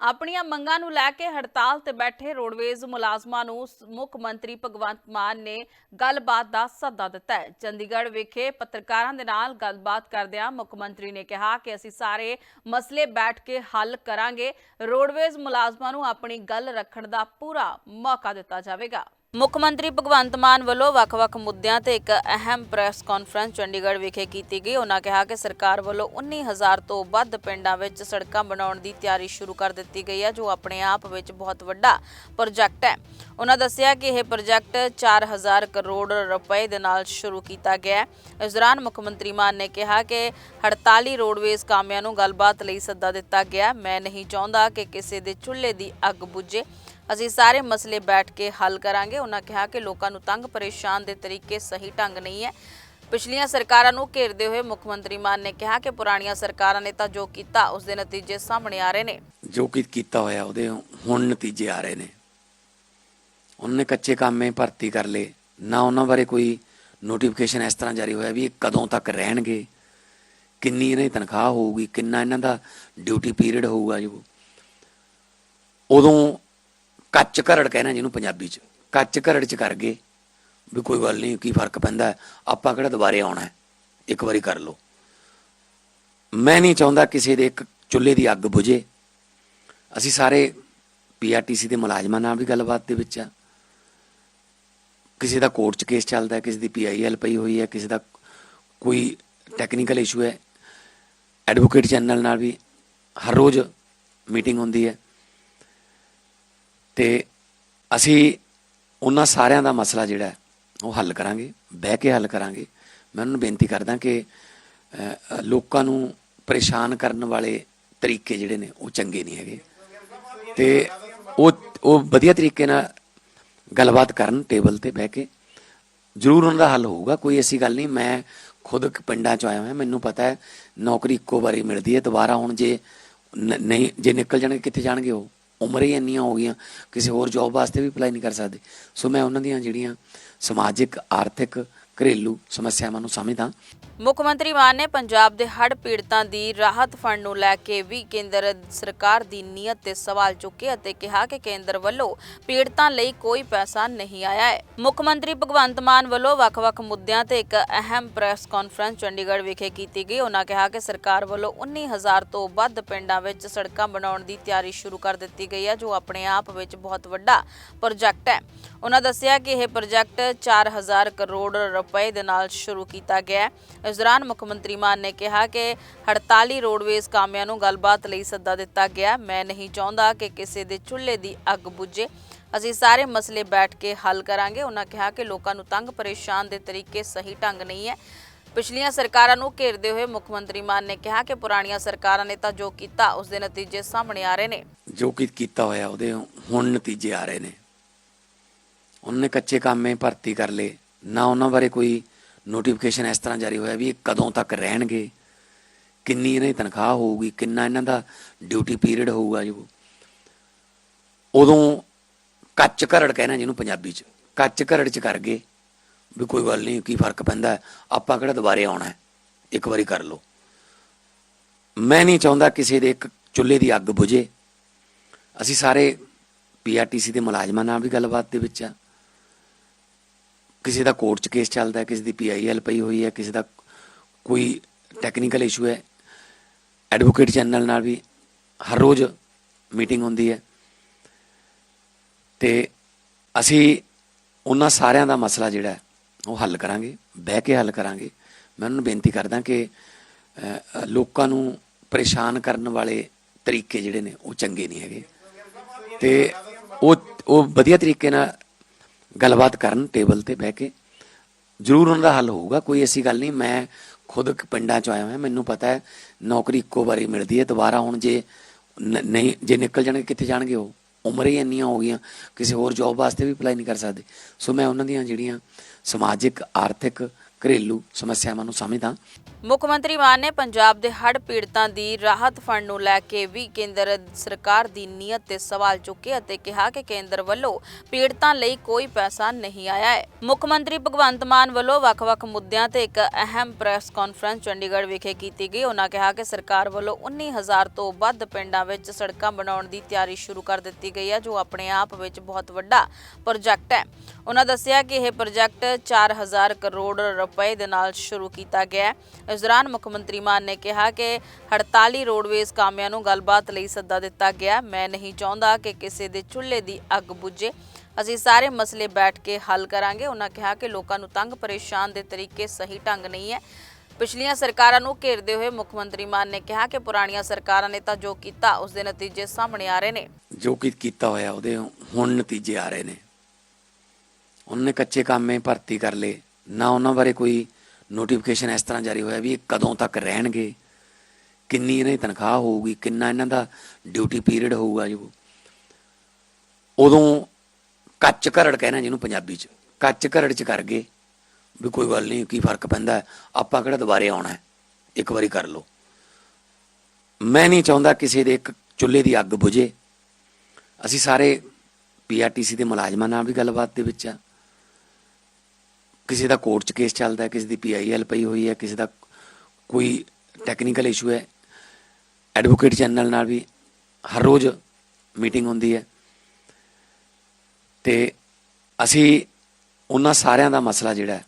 ਆਪਣੀਆਂ ਮੰਗਾਂ ਨੂੰ ਲੈ ਕੇ ਹੜਤਾਲ ਤੇ ਬੈਠੇ ਰੋਡਵੇਜ਼ ਮੁਲਾਜ਼ਮਾਂ ਨੂੰ ਮੁੱਖ ਮੰਤਰੀ ਭਗਵੰਤ ਮਾਨ ਨੇ ਗੱਲਬਾਤ ਦਾ ਸੱਦਾ ਦਿੱਤਾ ਹੈ। ਚੰਡੀਗੜ੍ਹ ਵਿਖੇ ਪੱਤਰਕਾਰਾਂ ਦੇ ਨਾਲ ਗੱਲਬਾਤ ਕਰਦਿਆਂ ਮੁੱਖ ਮੰਤਰੀ ਨੇ ਕਿਹਾ ਕਿ ਅਸੀਂ ਸਾਰੇ ਮਸਲੇ ਬੈਠ ਕੇ ਹੱਲ ਕਰਾਂਗੇ। ਰੋਡਵੇਜ਼ ਮੁਲਾਜ਼ਮਾਂ ਨੂੰ ਆਪਣੀ ਗੱਲ ਰੱਖਣ ਦਾ ਪੂਰਾ ਮੌਕਾ ਦਿੱਤਾ ਜਾਵੇਗਾ। ਮੁੱਖ ਮੰਤਰੀ ਭਗਵੰਤ ਮਾਨ ਵੱਲੋਂ ਵੱਖ-ਵੱਖ ਮੁੱਦਿਆਂ ਤੇ ਇੱਕ ਅਹਿਮ ਪ੍ਰੈਸ ਕਾਨਫਰੰਸ ਚੰਡੀਗੜ੍ਹ ਵਿਖੇ ਕੀਤੀ ਗਈ। ਉਹਨਾਂ ਕਿਹਾ ਕਿ ਸਰਕਾਰ ਵੱਲੋਂ 19000 ਤੋਂ ਵੱਧ ਪਿੰਡਾਂ ਵਿੱਚ ਸੜਕਾਂ ਬਣਾਉਣ ਦੀ ਤਿਆਰੀ ਸ਼ੁਰੂ ਕਰ ਦਿੱਤੀ ਗਈ ਹੈ, ਜੋ ਆਪਣੇ ਆਪ ਵਿੱਚ ਬਹੁਤ ਵੱਡਾ ਪ੍ਰੋਜੈਕਟ ਹੈ। ਉਹਨਾਂ ਦੱਸਿਆ ਕਿ ਇਹ ਪ੍ਰੋਜੈਕਟ 4000 ਕਰੋੜ ਰੁਪਏ ਦੇ ਨਾਲ ਸ਼ੁਰੂ ਕੀਤਾ ਗਿਆ ਹੈ। ਇਸ ਦੌਰਾਨ ਮੁੱਖ ਮੰਤਰੀ ਮਾਨ ਨੇ ਕਿਹਾ ਕਿ 48 ਰੋਡਵੇਜ਼ ਕਾਮਿਆਂ ਨੂੰ ਗੱਲਬਾਤ ਲਈ ਸੱਦਾ ਦਿੱਤਾ ਗਿਆ ਮੈਂ ਨਹੀਂ ਚਾਹੁੰਦਾ ਕਿ ਕਿਸੇ ਦੇ ਚੁੱਲ੍ਹੇ ਦੀ ਅੱਗ ਬੁਝੇ। ਅਸੀਂ ਸਾਰੇ ਮਸਲੇ ਬੈਠ ਕੇ ਹੱਲ ਕਰਾਂਗੇ। ਉਹਨਾਂ ਕਿਹਾ ਕਿ ਲੋਕਾਂ ਨੂੰ ਤੰਗ ਪਰੇਸ਼ਾਨ ਦੇ ਤਰੀਕੇ ਸਹੀ ਢੰਗ ਨਹੀਂ ਹੈ। ਪਿਛਲੀਆਂ ਸਰਕਾਰਾਂ ਨੂੰ ਘੇਰਦੇ ਹੋਏ ਮੁੱਖ ਮੰਤਰੀ ਮਾਨ ਨੇ ਕਿਹਾ ਕਿ ਪੁਰਾਣੀਆਂ ਸਰਕਾਰਾਂ ਨੇ ਤਾਂ ਜੋ ਕੀਤਾ, ਉਸ ਦੇ ਨਤੀਜੇ ਸਾਹਮਣੇ ਆ ਰਹੇ ਨੇ। ਜੋ ਕਿ ਕੀਤਾ ਹੋਇਆ, ਉਹਦੇ ਹੁਣ ਨਤੀਜੇ ਆ ਰਹੇ ਨੇ। ਉਹਨਾਂ ਨੇ ਕੱਚੇ ਕੰਮੇ ਭਰਤੀ ਕਰ ਲਏ। ਨਾ ਉਹਨਾਂ ਬਾਰੇ ਕੋਈ ਨੋਟੀਫਿਕੇਸ਼ਨ ਇਸ ਤਰ੍ਹਾਂ ਜਾਰੀ ਹੋਇਆ ਵੀ ਇਹ ਕਦੋਂ ਤੱਕ ਰਹਿਣਗੇ, ਕਿੰਨੀ ਇਹਨਾਂ ਦੀ ਤਨਖਾਹ ਹੋਊਗੀ, ਕਿੰਨਾ ਇਹਨਾਂ ਦਾ ਡਿਊਟੀ ਪੀਰੀਅਡ ਹੋਊਗਾ ਜੋ। ਉਦੋਂ ਕੱਚ ਘਰੜ ਕਹਿਣਾ ਜਿਹਨੂੰ ਪੰਜਾਬੀ ਚ। ਕੱਚ ਘਰੜ ਚ ਕਰ ਗਏ। ਵੀ ਕੋਈ ਗੱਲ ਨਹੀਂ, ਕੀ ਫ਼ਰਕ ਪੈਂਦਾ? ਆਪਾਂ ਕਿਹੜਾ ਦੁਬਾਰੇ ਆਉਣਾ ਹੈ? ਇੱਕ ਵਾਰੀ ਕਰ ਲਓ। ਮੈਂ ਨਹੀਂ ਚਾਹੁੰਦਾ ਕਿਸੇ ਦੇ ਇੱਕ ਚੁੱਲ੍ਹੇ ਦੀ ਅੱਗ ਬੁਝੇ। ਅਸੀਂ ਸਾਰੇ ਪੀਆਰਟੀਸੀ ਦੇ ਮੁਲਾਜ਼ਮਾਂ ਨਾਲ ਵੀ ਗੱਲਬਾਤ ਦੇ ਵਿੱਚ ਆ। ਕਿਸੇ ਦਾ ਕੋਰਟ 'ਚ ਕੇਸ ਚੱਲਦਾ ਹੈ, ਕਿਸੇ ਦੀ ਪੀਆਈਐਲ ਪਈ ਹੋਈ ਹੈ, ਕਿਸੇ ਦਾ ਕੋਈ ਟੈਕਨੀਕਲ ਇਸ਼ੂ ਹੈ। ਐਡਵੋਕੇਟ ਜਨਰਲ ਨਾਲ ਵੀ ਹਰ ਰੋਜ਼ ਮੀਟਿੰਗ ਹੁੰਦੀ ਹੈ। ਤੇ ਅਸੀਂ ਉਹਨਾਂ ਸਾਰਿਆਂ ਦਾ ਮਸਲਾ ਜਿਹੜਾ ਉਹ ਹੱਲ ਕਰਾਂਗੇ, ਬਹਿ ਕੇ ਹੱਲ ਕਰਾਂਗੇ। ਮੈਂ ਉਹਨਾਂ ਨੂੰ ਬੇਨਤੀ ਕਰਦਾ ਕਿ ਲੋਕਾਂ ਨੂੰ ਪਰੇਸ਼ਾਨ ਕਰਨ ਵਾਲੇ ਤਰੀਕੇ ਜਿਹੜੇ ਨੇ, ਉਹ ਚੰਗੇ ਨਹੀਂ ਹੈਗੇ। ਤੇ ਉਹ ਉਹ ਵਧੀਆ ਤਰੀਕੇ ਨਾਲ ਗੱਲਬਾਤ ਕਰਨ ਟੇਬਲ ਤੇ ਬਹਿ ਕੇ। ਜ਼ਰੂਰ ਉਹਨਾਂ ਦਾ ਹੱਲ ਹੋਊਗਾ, ਕੋਈ ਐਸੀ ਗੱਲ ਨਹੀਂ। ਮੈਂ ਖੁਦ ਪਿੰਡਾਂ ਚ ਆਇਆ ਹਾਂ ਮੈਨੂੰ ਪਤਾ ਹੈ, ਨੌਕਰੀ ਇੱਕੋ ਵਾਰੀ ਮਿਲਦੀ ਹੈ, ਦੁਬਾਰਾ ਹੁਣ ਜੇ ਨ- ਨਹੀਂ, ਜੇ ਨਿਕਲ ਜਾਣਗੇ, ਕਿੱਥੇ ਜਾਣਗੇ ਉਹ? ਉਮਰ ਹੀ ਇੰਨੀਆਂ ਹੋ ਗਈਆਂ, ਕਿਸੇ ਹੋਰ ਜੌਬ ਵਾਸਤੇ ਵੀ ਅਪਲਾਈ ਨਹੀਂ ਕਰ ਸਕਦੇ। ਸੋ ਮੈਂ ਉਹਨਾਂ ਦੀਆਂ ਜਿਹੜੀਆਂ ਸਮਾਜਿਕ, ਆਰਥਿਕ ਘਰੇਲੂ ਸਮੱਸਿਆਵਾਂ ਨੂੰ ਸਮਝਦਾ। ਮੁੱਖ ਮੰਤਰੀ ਮਾਨ ਨੇ ਪੰਜਾਬ ਦੇ ਹੜ੍ਹ ਪੀੜਤਾਂ ਦੀ ਰਾਹਤ ਫੰਡ ਨੂੰ ਲੈ ਕੇ ਵੀ ਕੇਂਦਰ ਸਰਕਾਰ ਦੀ ਨੀਅਤ ਤੇ ਸਵਾਲ ਚੁੱਕੇ ਅਤੇ ਕਿਹਾ ਕਿ ਕੇਂਦਰ ਵੱਲੋਂ ਪੀੜਤਾਂ ਲਈ ਕੋਈ ਪੈਸਾ ਨਹੀਂ ਆਇਆ ਹੈ। ਮੁੱਖ ਮੰਤਰੀ ਭਗਵੰਤ ਮਾਨ ਵੱਲੋਂ ਵੱਖ-ਵੱਖ ਮੁੱਦਿਆਂ ਤੇ ਇੱਕ ਅਹਿਮ ਪ੍ਰੈਸ ਕਾਨਫਰੰਸ ਚੰਡੀਗੜ੍ਹ ਵਿਖੇ ਕੀਤੀ ਗਈ। ਉਹਨਾਂ ਕਿਹਾ ਕਿ ਸਰਕਾਰ ਵੱਲੋਂ 19000 ਤੋਂ ਵੱਧ ਪਿੰਡਾਂ ਵਿੱਚ ਸੜਕਾਂ ਬਣਾਉਣ ਦੀ ਤਿਆਰੀ ਸ਼ੁਰੂ ਕਰ ਦਿੱਤੀ ਗਈ ਹੈ, ਜੋ ਆਪਣੇ ਆਪ ਵਿੱਚ ਬਹੁਤ ਵੱਡਾ ਪ੍ਰੋਜੈਕਟ ਹੈ। ਉਹਨਾਂ ਦੱਸਿਆ ਕਿ ਇਹ ਪ੍ਰੋਜੈਕਟ 4000 ਕਰੋੜ ਰੁਪਏ ਦੇ ਨਾਲ ਸ਼ੁਰੂ ਕੀਤਾ ਗਿਆ ਹੈ। ਇਸ ਦੌਰਾਨ ਮੁੱਖ ਮੰਤਰੀ ਮਾਨ ਨੇ ਕਿਹਾ ਕਿ 48 ਰੋਡਵੇਜ਼ ਕਾਮਿਆਂ ਨੂੰ ਗੱਲਬਾਤ ਲਈ ਸੱਦਾ ਦਿੱਤਾ ਗਿਆ ਮੈਂ ਨਹੀਂ ਚਾਹੁੰਦਾ ਕਿ ਕਿਸੇ ਦੇ ਚੁੱਲ੍ਹੇ ਦੀ ਅੱਗ ਬੁਝੇ। ਅਸੀਂ ਸਾਰੇ ਮਸਲੇ ਬੈਠ ਕੇ ਹੱਲ ਕਰਾਂਗੇ। ਉਹਨਾਂ ਕਿਹਾ ਕਿ ਲੋਕਾਂ ਨੂੰ ਤੰਗ ਪਰੇਸ਼ਾਨ ਦੇ ਤਰੀਕੇ ਸਹੀ ਢੰਗ ਨਹੀਂ ਹੈ। ਪਿਛਲੀਆਂ ਸਰਕਾਰਾਂ ਨੂੰ ਘੇਰਦੇ ਹੋਏ ਮੁੱਖ ਮੰਤਰੀ ਮਾਨ ਨੇ ਕਿਹਾ ਕਿ ਪੁਰਾਣੀਆਂ ਸਰਕਾਰਾਂ ਨੇ ਤਾਂ ਜੋ ਕੀਤਾ, ਉਸ ਦੇ ਨਤੀਜੇ ਸਾਹਮਣੇ ਆ ਰਹੇ ਨੇ। ਜੋ ਕਿ ਕੀਤਾ ਹੋਇਆ, ਉਹਦੇ ਹੁਣ ਨਤੀਜੇ ਆ ਰਹੇ ਨੇ। ਉਹਨਾਂ ਕੱਚੇ ਕੰਮੇ ਭਰਤੀ ਕਰ ਲਏ। ਨਾ ਉਹਨਾਂ ਬਾਰੇ ਕੋਈ ਨੋਟੀਫਿਕੇਸ਼ਨ ਇਸ ਤਰ੍ਹਾਂ ਜਾਰੀ ਹੋਇਆ ਵੀ ਇਹ ਕਦੋਂ ਤੱਕ ਰਹਿਣਗੇ, ਕਿੰਨੀ ਇਹਨਾਂ ਦੀ ਤਨਖਾਹ ਹੋਊਗੀ, ਕਿੰਨਾ ਇਹਨਾਂ ਦਾ ਡਿਊਟੀ ਪੀਰੀਅਡ ਹੋਊਗਾ ਜੋ ਉਦੋਂ ਕੱਚ ਘਰੜ ਕਹਿਣਾ ਜਿਹਨੂੰ ਪੰਜਾਬੀ ਚ, ਕੱਚ ਘਰੜ ਚ ਕਰ ਗਏ, ਵੀ ਕੋਈ ਗੱਲ ਨਹੀਂ, ਕੀ ਫ਼ਰਕ ਪੈਂਦਾ, ਆਪਾਂ ਕਿਹੜਾ ਦੁਬਾਰੇ ਆਉਣਾ ਇੱਕ ਵਾਰੀ ਕਰ ਲਓ। ਮੈਂ ਨਹੀਂ ਚਾਹੁੰਦਾ ਕਿਸੇ ਦੇ ਇੱਕ ਚੁੱਲ੍ਹੇ ਦੀ ਅੱਗ ਬੁਝੇ। ਅਸੀਂ ਸਾਰੇ ਪੀਆਰਟੀਸੀ ਦੇ ਮੁਲਾਜ਼ਮਾਂ ਨਾਲ ਵੀ ਗੱਲਬਾਤ ਦੇ ਵਿੱਚ ਆ। ਕਿਸੇ ਦਾ ਕੋਰਟ 'ਚ ਕੇਸ ਚੱਲਦਾ, ਕਿਸੇ ਦੀ ਪੀਆਈਐਲ ਪਈ ਹੋਈ ਹੈ, ਕਿਸੇ ਦਾ ਕੋਈ ਟੈਕਨੀਕਲ ਇਸ਼ੂ ਹੈ ਐਡਵੋਕੇਟ ਜਨਰਲ ਨਾਲ ਵੀ ਹਰ ਰੋਜ਼ ਮੀਟਿੰਗ ਹੁੰਦੀ ਹੈ। ਤੇ ਅਸੀਂ ਉਹਨਾਂ ਸਾਰਿਆਂ ਦਾ ਮਸਲਾ ਜਿਹੜਾ ਉਹ ਹੱਲ ਕਰਾਂਗੇ, ਬਹਿ ਕੇ ਹੱਲ ਕਰਾਂਗੇ। ਮੈਂ ਉਹਨਾਂ ਨੂੰ ਬੇਨਤੀ ਕਰਦਾ ਕਿ ਲੋਕਾਂ ਨੂੰ ਪਰੇਸ਼ਾਨ ਕਰਨ ਵਾਲੇ ਤਰੀਕੇ ਜਿਹੜੇ ਨੇ, ਉਹ ਚੰਗੇ ਨਹੀਂ ਹੈਗੇ। ਤੇ ਉਹ ਉਹ ਵਧੀਆ ਤਰੀਕੇ ਨਾਲ ਗੱਲਬਾਤ ਕਰਨ ਟੇਬਲ ਤੇ ਬਹਿ ਕੇ। ਜ਼ਰੂਰ ਉਹਨਾਂ ਦਾ ਹੱਲ ਹੋਊਗਾ, ਕੋਈ ਐਸੀ ਗੱਲ ਨਹੀਂ, ਮੈਂ ਖੁਦ ਪਿੰਡਾਂ ਚ ਆਇਆ ਹਾਂ ਮੈਨੂੰ ਪਤਾ ਹੈ ਨੌਕਰੀ ਇੱਕੋ ਵਾਰੀ ਮਿਲਦੀ ਹੈ, ਦੁਬਾਰਾ ਹੁਣ ਜੇ ਨ- ਨਹੀਂ, ਜੇ ਨਿਕਲ ਜਾਣਗੇ, ਕਿੱਥੇ ਜਾਣਗੇ ਉਹ? ਉਮਰ ਹੀ ਇੰਨੀਆਂ ਹੋ ਗਈਆਂ, ਕਿਸੇ ਹੋਰ ਜੌਬ ਵਾਸਤੇ ਵੀ ਅਪਲਾਈ ਨਹੀਂ ਕਰ ਸਕਦੇ। ਸੋ ਮੈਂ ਉਹਨਾਂ ਦੀਆਂ ਜਿਹੜੀਆਂ ਸਮਾਜਿਕ, ਆਰਥਿਕ ਘਰੇਲੂ ਸਮੱਸਿਆਵਾਂ ਨੂੰ ਸਮਝਦਾ। ਮੁੱਖ ਮੰਤਰੀ ਮਾਨ ਨੇ ਪੰਜਾਬ ਦੇ ਹੜ੍ਹ ਪੀੜਤਾਂ ਦੀ ਰਾਹਤ ਫੰਡ ਨੂੰ ਲੈ ਕੇ ਵੀ ਕੇਂਦਰ ਸਰਕਾਰ ਦੀ ਨੀਅਤ ਤੇ ਸਵਾਲ ਚੁੱਕੇ ਅਤੇ ਕਿਹਾ ਕਿ ਕੇਂਦਰ ਵੱਲੋਂ ਪੀੜਤਾਂ ਲਈ ਕੋਈ ਪੈਸਾ ਨਹੀਂ ਆਇਆ ਹੈ। ਮੁੱਖ ਮੰਤਰੀ ਭਗਵੰਤ ਮਾਨ ਵੱਲੋਂ ਵੱਖ-ਵੱਖ ਮੁੱਦਿਆਂ ਤੇ ਇੱਕ ਅਹਿਮ ਪ੍ਰੈਸ ਕਾਨਫਰੰਸ ਚੰਡੀਗੜ੍ਹ ਵਿਖੇ ਕੀਤੀ ਗਈ। ਉਹਨਾਂ ਕਿਹਾ ਕਿ ਸਰਕਾਰ ਵੱਲੋਂ 19000 ਤੋਂ ਵੱਧ ਪਿੰਡਾਂ ਵਿੱਚ ਸੜਕਾਂ ਬਣਾਉਣ ਦੀ ਤਿਆਰੀ ਸ਼ੁਰੂ ਕਰ ਦਿੱਤੀ ਗਈ ਹੈ, ਜੋ ਆਪਣੇ ਆਪ ਵਿੱਚ ਬਹੁਤ ਵੱਡਾ ਪ੍ਰੋਜੈਕਟ ਹੈ। ਉਹਨਾਂ ਦੱਸਿਆ ਕਿ ਇਹ ਪ੍ਰੋਜੈਕਟ 4000 ਕਰੋੜ ਰੁਪਏ ਦੇ ਨਾਲ ਸ਼ੁਰੂ ਕੀਤਾ ਗਿਆ ਹੈ। ਇਸ ਦੌਰਾਨ ਮੁੱਖ ਮੰਤਰੀ ਮਾਨ ਨੇ ਕਿਹਾ ਕਿ 48 ਰੋਡਵੇਜ਼ ਕਾਮਿਆਂ ਨੂੰ ਗੱਲਬਾਤ ਲਈ ਸੱਦਾ ਦਿੱਤਾ ਗਿਆ ਮੈਂ ਨਹੀਂ ਚਾਹੁੰਦਾ ਕਿ ਕਿਸੇ ਦੇ ਚੁੱਲ੍ਹੇ ਦੀ ਅੱਗ ਬੁਝੇ। ਅਸੀਂ ਸਾਰੇ ਮਸਲੇ ਬੈਠ ਕੇ ਹੱਲ ਕਰਾਂਗੇ। ਉਹਨਾਂ ਕਿਹਾ ਕਿ ਲੋਕਾਂ ਨੂੰ ਤੰਗ ਪਰੇਸ਼ਾਨ ਦੇ ਤਰੀਕੇ ਸਹੀ ਢੰਗ ਨਹੀਂ ਹੈ। ਪਿਛਲੀਆਂ ਸਰਕਾਰਾਂ ਨੂੰ ਘੇਰਦੇ ਹੋਏ ਮੁੱਖ ਮੰਤਰੀ ਮਾਨ ਨੇ ਕਿਹਾ ਕਿ ਪੁਰਾਣੀਆਂ ਸਰਕਾਰਾਂ ਨੇ ਤਾਂ ਜੋ ਕੀਤਾ, ਉਸ ਦੇ ਨਤੀਜੇ ਸਾਹਮਣੇ ਆ ਰਹੇ ਨੇ। ਜੋ ਕਿ ਕੀਤਾ ਹੋਇਆ, ਉਹਦੇ ਹੁਣ ਨਤੀਜੇ ਆ ਰਹੇ ਨੇ। ਉਹਨਾਂ ਕੱਚੇ ਕਾਮੇ ਭਰਤੀ ਕਰ ਲਏ। ਨਾ ਉਹਨਾਂ ਬਾਰੇ ਕੋਈ ਨੋਟੀਫਿਕੇਸ਼ਨ ਇਸ ਤਰ੍ਹਾਂ ਜਾਰੀ ਹੋਇਆ ਵੀ ਇਹ ਕਦੋਂ ਤੱਕ ਰਹਿਣਗੇ, ਕਿੰਨੀ ਇਹਨਾਂ ਦੀ ਤਨਖਾਹ ਹੋਊਗੀ, ਕਿੰਨਾ ਇਹਨਾਂ ਦਾ ਡਿਊਟੀ ਪੀਰੀਅਡ ਹੋਊਗਾ ਜੀ ਉਦੋਂ ਕੱਚ ਘਰੜ ਕਹਿਣਾ ਜਿਹਨੂੰ ਪੰਜਾਬੀ ਚ, ਕੱਚ ਘਰੜ ਚ ਕਰ ਗਏ, ਵੀ ਕੋਈ ਗੱਲ ਨਹੀਂ, ਕੀ ਫ਼ਰਕ ਪੈਂਦਾ, ਆਪਾਂ ਕਿਹੜਾ ਦੁਬਾਰੇ ਆਉਣਾ ਇੱਕ ਵਾਰੀ ਕਰ ਲਓ। ਮੈਂ ਨਹੀਂ ਚਾਹੁੰਦਾ ਕਿਸੇ ਦੇ ਇੱਕ ਚੁੱਲ੍ਹੇ ਦੀ ਅੱਗ ਬੁਝੇ। ਅਸੀਂ ਸਾਰੇ ਪੀਆਰਟੀਸੀ ਦੇ ਮੁਲਾਜ਼ਮਾਂ ਨਾਲ ਵੀ ਗੱਲਬਾਤ ਦੇ ਵਿੱਚ ਆ। ਕਿਸੇ ਦਾ ਕੋਰਟ 'ਚ ਕੇਸ ਚੱਲਦਾ ਹੈ, ਕਿਸੇ ਦੀ ਪੀਆਈਐਲ ਪਈ ਹੋਈ ਹੈ, ਕਿਸੇ ਦਾ ਕੋਈ ਟੈਕਨੀਕਲ ਇਸ਼ੂ ਹੈ ਐਡਵੋਕੇਟ ਜਨਰਲ ਨਾਲ ਵੀ ਹਰ ਰੋਜ਼ ਮੀਟਿੰਗ ਹੁੰਦੀ ਹੈ। ਤੇ ਅਸੀਂ ਉਹਨਾਂ ਸਾਰਿਆਂ ਦਾ ਮਸਲਾ ਜਿਹੜਾ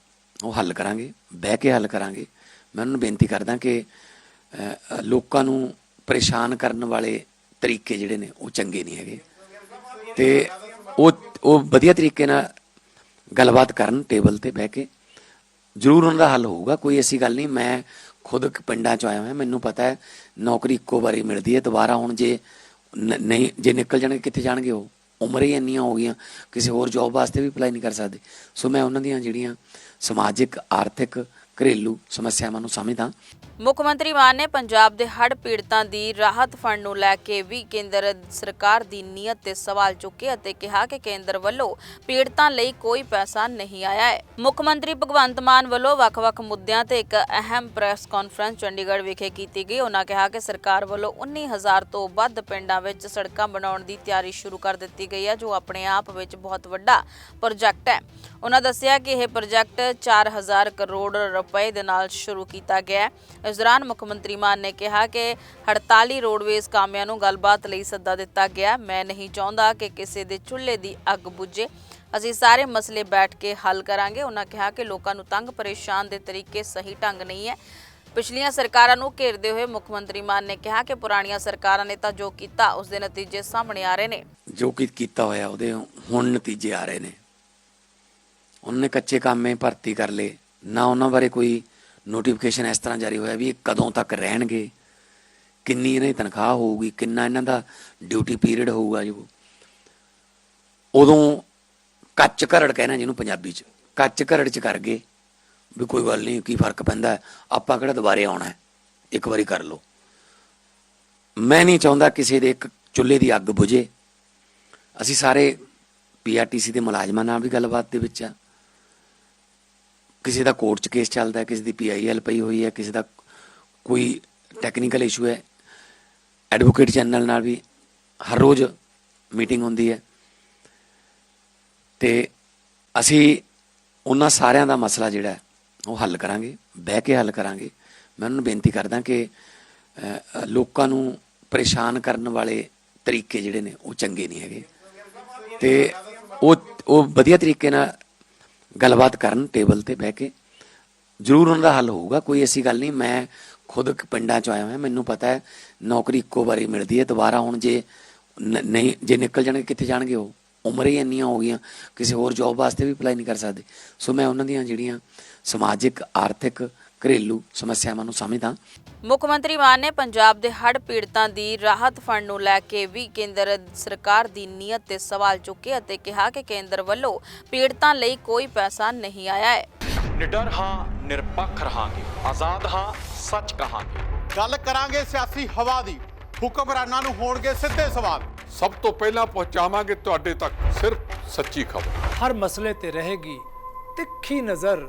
ਉਹ ਹੱਲ ਕਰਾਂਗੇ, ਬਹਿ ਕੇ ਹੱਲ ਕਰਾਂਗੇ। ਮੈਂ ਉਹਨਾਂ ਨੂੰ ਬੇਨਤੀ ਕਰਦਾ ਕਿ ਲੋਕਾਂ ਨੂੰ ਪਰੇਸ਼ਾਨ ਕਰਨ ਵਾਲੇ ਤਰੀਕੇ ਜਿਹੜੇ ਨੇ, ਉਹ ਚੰਗੇ ਨਹੀਂ ਹੈਗੇ। ਤੇ ਉਹ ਉਹ ਵਧੀਆ ਤਰੀਕੇ ਨਾਲ ਗੱਲਬਾਤ ਕਰਨ ਟੇਬਲ ਤੇ ਬਹਿ ਕੇ। ਜ਼ਰੂਰ ਉਹਨਾਂ ਦਾ ਹੱਲ ਹੋਊਗਾ, ਕੋਈ ਐਸੀ ਗੱਲ ਨਹੀਂ। ਮੈਂ ਖੁਦ ਪਿੰਡਾਂ ਚ ਆਇਆ ਹੋਇਆ, ਮੈਨੂੰ ਪਤਾ ਹੈ ਨੌਕਰੀ ਇੱਕੋ ਵਾਰੀ ਮਿਲਦੀ ਹੈ, ਦੁਬਾਰਾ ਹੁਣ ਜੇ ਨਹੀਂ, ਜੇ ਨਿਕਲ ਜਾਣਗੇ, ਕਿੱਥੇ ਜਾਣਗੇ ਉਹ? ਉਮਰ ਹੀ ਇੰਨੀਆਂ ਹੋ ਗਈਆਂ, ਕਿਸੇ ਹੋਰ ਜੌਬ ਵਾਸਤੇ ਵੀ ਅਪਲਾਈ ਨਹੀਂ ਕਰ ਸਕਦੇ। ਸੋ ਮੈਂ ਉਹਨਾਂ ਦੀਆਂ ਜਿਹੜੀਆਂ ਸਮਾਜਿਕ, ਆਰਥਿਕ ਘਰੇਲੂ ਸਮੱਸਿਆਵਾਂ ਨੂੰ ਸਮਝਦਾ। ਮੁੱਖ ਮੰਤਰੀ ਮਾਨ ਨੇ ਪੰਜਾਬ ਦੇ ਹੜ੍ਹ ਪੀੜਤਾਂ ਦੀ ਰਾਹਤ ਫੰਡ ਨੂੰ ਲੈ ਕੇ ਵੀ ਕੇਂਦਰ ਸਰਕਾਰ ਦੀ ਨੀਅਤ ਤੇ ਸਵਾਲ ਚੁੱਕੇ ਅਤੇ ਕਿਹਾ ਕਿ ਕੇਂਦਰ ਵੱਲੋਂ ਪੀੜਤਾਂ ਲਈ ਕੋਈ ਪੈਸਾ ਨਹੀਂ ਆਇਆ ਹੈ। ਮੁੱਖ ਮੰਤਰੀ ਭਗਵੰਤ ਮਾਨ ਵੱਲੋਂ ਵੱਖ-ਵੱਖ ਮੁੱਦਿਆਂ ਤੇ ਇੱਕ ਅਹਿਮ ਪ੍ਰੈਸ ਕਾਨਫਰੰਸ ਚੰਡੀਗੜ੍ਹ ਵਿਖੇ ਕੀਤੀ ਗਈ। ਉਹਨਾਂ ਕਿਹਾ ਕਿ ਸਰਕਾਰ ਵੱਲੋਂ 19000 ਤੋਂ ਵੱਧ ਪਿੰਡਾਂ ਵਿੱਚ ਸੜਕਾਂ ਬਣਾਉਣ ਦੀ ਤਿਆਰੀ ਸ਼ੁਰੂ ਕਰ ਦਿੱਤੀ ਗਈ ਹੈ, ਜੋ ਆਪਣੇ ਆਪ ਵਿੱਚ ਬਹੁਤ ਵੱਡਾ ਪ੍ਰੋਜੈਕਟ ਹੈ। ਉਹਨਾਂ ਦੱਸਿਆ ਕਿ ਇਹ ਪ੍ਰੋਜੈਕਟ 4000 ਕਰੋੜ ਰੁਪਏ ਦੇ ਨਾਲ ਸ਼ੁਰੂ ਕੀਤਾ ਗਿਆ। ਹੈ ਇਸ ਦੌਰਾਨ ਮੁੱਖ ਮੰਤਰੀ ਮਾਨ ਨੇ ਕਿਹਾ ਕਿ 48 ਰੋਡਵੇਜ਼ ਕਾਮਿਆਂ ਨੂੰ ਗੱਲਬਾਤ ਲਈ ਸੱਦਾ ਦਿੱਤਾ ਗਿਆ। ਮੈਂ ਨਹੀਂ ਚਾਹੁੰਦਾ ਕਿ ਕਿਸੇ ਦੇ ਚੁੱਲ੍ਹੇ ਦੀ ਅੱਗ ਬੁਝੇ। ਅਸੀਂ ਸਾਰੇ ਮਸਲੇ ਬੈਠ ਕੇ ਹੱਲ ਕਰਾਂਗੇ। ਉਹਨਾਂ ਕਿਹਾ ਕਿ ਲੋਕਾਂ ਨੂੰ ਤੰਗ ਪਰੇਸ਼ਾਨ ਦੇ ਤਰੀਕੇ ਸਹੀ ਢੰਗ ਨਹੀਂ ਹੈ। ਪਿਛਲੀਆਂ ਸਰਕਾਰਾਂ ਨੂੰ ਘੇਰਦੇ ਹੋਏ ਮੁੱਖ ਮੰਤਰੀ ਮਾਨ ਨੇ ਕਿਹਾ ਕਿ ਪੁਰਾਣੀਆਂ ਸਰਕਾਰਾਂ ਨੇ ਤਾਂ ਜੋ ਕੀਤਾ, ਉਸ ਦੇ ਨਤੀਜੇ ਸਾਹਮਣੇ ਆ ਰਹੇ ਨੇ। ਜੋ ਕਿ ਕੀਤਾ ਹੋਇਆ, ਉਹਦੇ ਹੁਣ ਨਤੀਜੇ ਆ ਰਹੇ ਨੇ। ਉਹਨਾਂ ਕੱਚੇ ਕਾਮੇ ਭਰਤੀ ਕਰ ਲਏ। ਨਾ ਉਹਨਾਂ ਬਾਰੇ ਕੋਈ ਨੋਟੀਫਿਕੇਸ਼ਨ ਇਸ ਤਰ੍ਹਾਂ ਜਾਰੀ ਹੋਇਆ ਵੀ ਇਹ ਕਦੋਂ ਤੱਕ ਰਹਿਣਗੇ, ਕਿੰਨੀ ਇਹਨਾਂ ਦੀ ਤਨਖਾਹ ਹੋਊਗੀ, ਕਿੰਨਾ ਇਹਨਾਂ ਦਾ ਡਿਊਟੀ ਪੀਰੀਅਡ ਹੋਊਗਾ ਜੋ ਉਦੋਂ ਕੱਚ ਘਰੜ ਕਹਿਣਾ ਜਿਹਨੂੰ ਪੰਜਾਬੀ ਚ, ਕੱਚ ਘਰੜ ਚ ਕਰ ਗਏ, ਵੀ ਕੋਈ ਗੱਲ ਨਹੀਂ, ਕੀ ਫ਼ਰਕ ਪੈਂਦਾ ਆਪਾਂ ਕਿਹੜਾ ਦੁਬਾਰੇ ਆਉਣਾ ਹੈ, ਇੱਕ ਵਾਰੀ ਕਰ ਲਓ। ਮੈਂ ਨਹੀਂ ਚਾਹੁੰਦਾ ਕਿਸੇ ਦੇ ਇੱਕ ਚੁੱਲ੍ਹੇ ਦੀ ਅੱਗ ਬੁਝੇ। ਅਸੀਂ ਸਾਰੇ ਪੀਆਰਟੀਸੀ ਦੇ ਮੁਲਾਜ਼ਮਾਂ ਨਾਲ ਵੀ ਗੱਲਬਾਤ ਦੇ ਵਿੱਚ ਆ। ਕਿਸੇ ਦਾ ਕੋਰਟ 'ਚ ਕੇਸ ਚੱਲਦਾ ਕਿਸੇ ਦੀ ਪੀਆਈਐਲ ਪਈ ਹੋਈ ਹੈ, ਕਿਸੇ ਦਾ ਕੋਈ ਟੈਕਨੀਕਲ ਇਸ਼ੂ ਹੈ ਐਡਵੋਕੇਟ ਜਨਰਲ ਨਾਲ ਵੀ ਹਰ ਰੋਜ਼ ਮੀਟਿੰਗ ਹੁੰਦੀ ਹੈ। ਤੇ ਅਸੀਂ ਉਹਨਾਂ ਸਾਰਿਆਂ ਦਾ ਮਸਲਾ ਜਿਹੜਾ ਉਹ ਹੱਲ ਕਰਾਂਗੇ, ਬਹਿ ਕੇ ਹੱਲ ਕਰਾਂਗੇ। ਮੈਂ ਉਹਨਾਂ ਨੂੰ ਬੇਨਤੀ ਕਰਦਾ ਕਿ ਲੋਕਾਂ ਨੂੰ ਪਰੇਸ਼ਾਨ ਕਰਨ ਵਾਲੇ ਤਰੀਕੇ ਜਿਹੜੇ ਨੇ, ਉਹ ਚੰਗੇ ਨਹੀਂ ਹੈਗੇ। ਤੇ ਉਹ ਉਹ ਵਧੀਆ ਤਰੀਕੇ ਨਾਲ ਗੱਲਬਾਤ ਕਰਨ ਟੇਬਲ ਤੇ ਬਹਿ ਕੇ। ਜ਼ਰੂਰ ਉਹਨਾਂ ਦਾ ਹੱਲ ਹੋਊਗਾ, ਕੋਈ ਐਸੀ ਗੱਲ ਨਹੀਂ। ਮੈਂ ਖੁਦ ਪਿੰਡਾਂ ਚ ਆਇਆ ਹੋਇਆ, ਮੈਨੂੰ ਪਤਾ ਹੈ ਨੌਕਰੀ ਇੱਕੋ ਵਾਰੀ ਮਿਲਦੀ ਹੈ, ਦੁਬਾਰਾ ਹੁਣ ਜੇ ਨ- ਨਹੀਂ, ਜੇ ਨਿਕਲ ਜਾਣਗੇ, ਕਿੱਥੇ ਜਾਣਗੇ ਉਹ? ਉਮਰ ਹੀ ਇੰਨੀਆਂ ਹੋ ਗਈਆਂ, ਕਿਸੇ ਹੋਰ ਜੌਬ ਵਾਸਤੇ ਵੀ ਅਪਲਾਈ ਨਹੀਂ ਕਰ ਸਕਦੇ। ਸੋ ਮੈਂ ਉਹਨਾਂ ਦੀਆਂ ਜਿਹੜੀਆਂ ਸਮਾਜਿਕ, ਆਰਥਿਕ ਘਰੇਲੂ ਸਮੱਸਿਆਵਾਂ ਨੂੰ ਸਮਝਦਾ। ਮੁੱਖ ਮੰਤਰੀ ਮਾਨ ਨੇ ਪੰਜਾਬ ਦੇ ਹੜ੍ਹ ਪੀੜਤਾਂ ਦੀ ਰਾਹਤ ਫੰਡ ਨੂੰ ਲੈ ਕੇ ਵੀ ਕੇਂਦਰ ਸਰਕਾਰ ਦੀ ਨੀਅਤ ਤੇ ਸਵਾਲ ਚੁੱਕੇ ਅਤੇ ਕਿਹਾ ਕਿ ਕੇਂਦਰ ਵੱਲੋਂ ਪੀੜਤਾਂ ਲਈ ਕੋਈ ਪੈਸਾ ਨਹੀਂ ਆਇਆ ਹੈ। ਨਿਡਰ ਹਾਂ ਨਿਰਪੱਖ ਰਹਾਂਗੇ। ਆਜ਼ਾਦ ਹਾਂ ਸੱਚ ਕਹਾਂਗੇ। ਗੱਲ ਕਰਾਂਗੇ ਸਿਆਸੀ ਹਵਾ ਦੀ। ਹੁਕਮਰਾਨਾਂ ਨੂੰ ਹੋਣਗੇ ਸਿੱਧੇ ਸਵਾਲ। ਸਭ ਤੋਂ ਪਹਿਲਾਂ ਪਹੁੰਚਾਵਾਂਗੇ ਤੁਹਾਡੇ ਤੱਕ ਸਿਰਫ ਸੱਚੀ ਖਬਰ। ਹਰ ਮਸਲੇ ਤੇ ਰਹੇਗੀ ਤਿੱਖੀ ਨਜ਼ਰ।